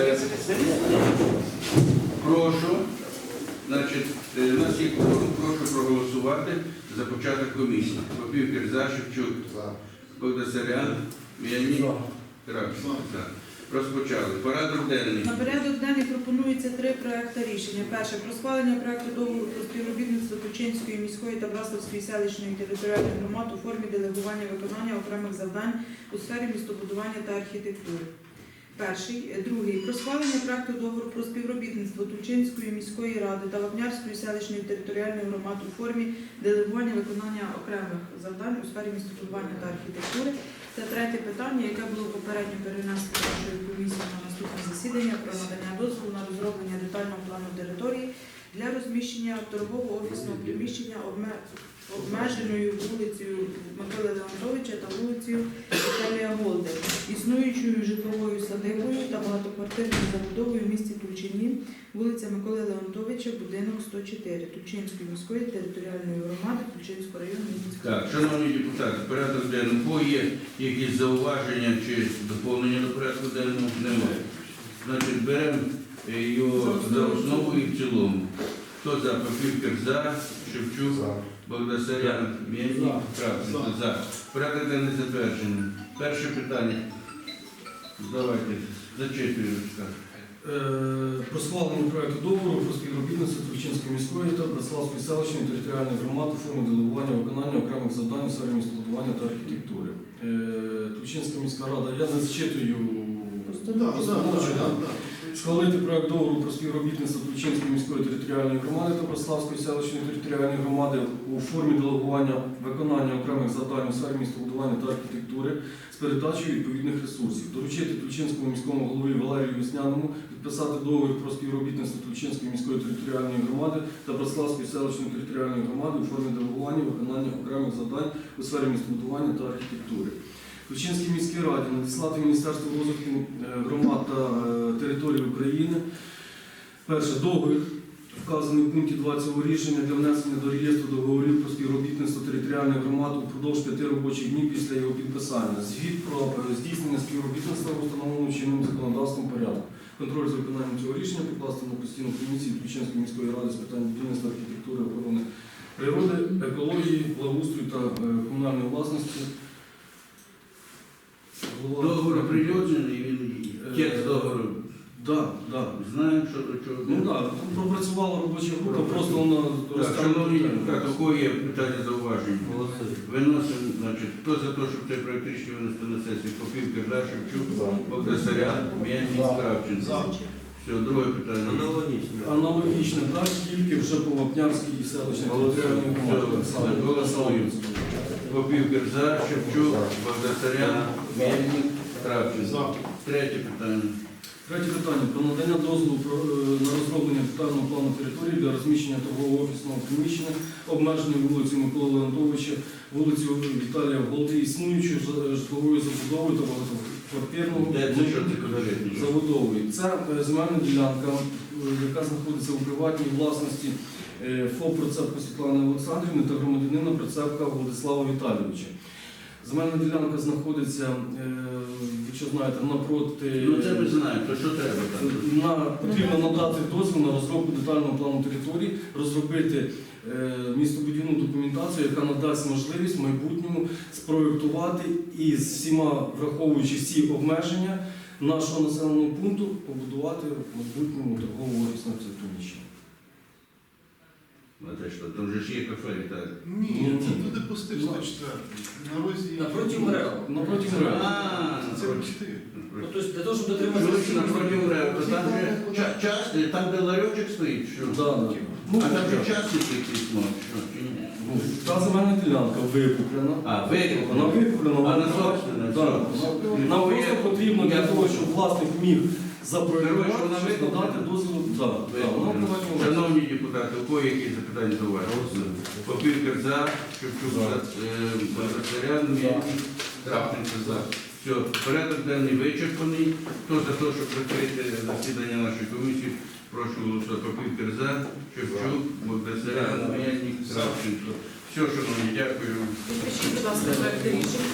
Е, Прошу, значить, е, є кворум, прошу проголосувати за початок комісії. Попівкер за, Шевчук, Богдасарян, М'яні, Кравченко. Розпочали. Порядок денний. На порядок денний пропонується три проекти рішення. Перше про схвалення проекту договору про співробітництво Тучинської міської та Браславської селищної територіальних громад у формі делегування виконання окремих завдань у сфері містобудування та архітектури. Перший, другий про схвалення проекту договору про співробітництво Тульчинської міської ради та Вапнярської селищної територіальної громади у формі делегування виконання окремих завдань у сфері містобудування та архітектури. Це третє питання, яке було попередньо перенесено нашою комісією на наступне засідання про надання дозволу на розроблення детального плану території для розміщення торгово-офісного приміщення обме- обмеженою вулицею Миколи Леонтовича та вулицею Віталія Голди, існуючою житловою садибою та багатоквартирною забудовою в місті Тульчині, вулиця Миколи Леонтовича, будинок 104, Тульчинської міської територіальної громади Тульчинського району Вінницької Так, шановні депутати, порядок денний. У є якісь зауваження чи доповнення до порядку денного? Немає. Значить, беремо е, його за основу і в цілому. Хто за? Попівкер за, Шевчук, Богдасарян, М'яні, Кравченко. За. Порядок денний затверджений. Перше питання. Давайте, зачитуємо. Е, Про схвалення проекту договору про співробітництво Турчинської міської та Браславської селищної територіальної громади у формі делегування виконання окремих завдань у сфері містобудування та архітектури. Турчинська міська рада, я не зачитую постанову, да? Схвалити проект договору про співробітництво Тульчинської міської територіальної громади та Браславської селищної територіальної громади у формі делегування виконання окремих завдань у сфері містобудування та архітектури з передачею відповідних ресурсів. Доручити Тульчинському міському голові Валерію Весняному підписати договір про співробітництво Тульчинської міської територіальної громади та Браславської селищної територіальної громади у формі делегування виконання окремих завдань у сфері містобудування та архітектури. Тульчинській міській раді надіслати Міністерству розвитку е, громад та е, територій України. Перше договір, вказаний в пункті 2 цього рішення для внесення до реєстру договорів про співробітництво територіальних громад упродовж п'яти робочих днів після його підписання. Звіт про е, здійснення співробітництва в установленому чинним законодавством порядку. Контроль за виконанням цього рішення покласти на постійну комісію Тульчинської міської ради з питань будівництва архітектури, охорони природи, екології, благоустрою та е, комунальної власності. Голова- Договор оприлюднений, він текст договору. Да, да. Знаємо, що до чого. Ну так, пропрацювала робоча група, просто вона Так, шановні депутати, у кого є питання зауваження? Виносимо, значить, хто за те, щоб цей проект рішення винести на сесію? Попівка, да, Шевчук, Богдасарян, М'яні, Кравченко. Все, друге питання. Аналогічно, так, тільки вже по Вапнярській і селищній територіальній громаді. Все, голосуємо. Попівка за, Шевчук, Богдасарян, М'яні, Кравченко. Третє питання. Третє питання про надання дозволу е, на розроблення детального плану території для розміщення торгового офісного приміщення, обмеженою вулицею Миколи Леонтовича, вулицею Віталія Голди, існуючою ж- житловою забудовою та конкретно? забудовою. Це е, земельна ділянка, е, яка знаходиться у приватній власності е, ФОП Процепко Світлани Олександрівни та громадянина Процепка Владислава Віталійовича. Земельна ділянка знаходиться, е, якщо знаєте, напроти. Ну це ми знаємо, то що треба там? На, потрібно надати дозвіл на розробку детального плану території, розробити е, містобудівну документацію, яка надасть можливість в майбутньому спроєктувати і з всіма, враховуючи всі обмеження нашого населеного пункту, побудувати в майбутньому торгову офісне це приміщення. А те що, там же ж є кафе, так? Ні, це туди пустив 104. На розі. Напроти МРЕО. Напроти А, Це напроти. почти. Ну, то есть для того, щоб дотриматися Короче, напроти МРЕО, то там же ча- часто, там де ларьочок стоїть, що? Ну, А там же частники якісь можуть, що? Чи ні? ну, Та земельна ділянка викуплена. А, Вона викуплена, А вона на собственне. Нам просто потрібно для того, щоб власник міг Дозвіл. Приватна Шановні депутати, у кого якісь запитання до вас? Попівка за, Шевчук за, е, Богдасарян, М'яні, за. Все, порядок денний вичерпаний. Хто за те, щоб закрити засідання нашої комісії, прошу голосувати. Попівка за, Шевчук, Богдасарян, М'яні, Кравченко. Все, шановні, дякую. Підпишіть, будь ласка, проекти рішень.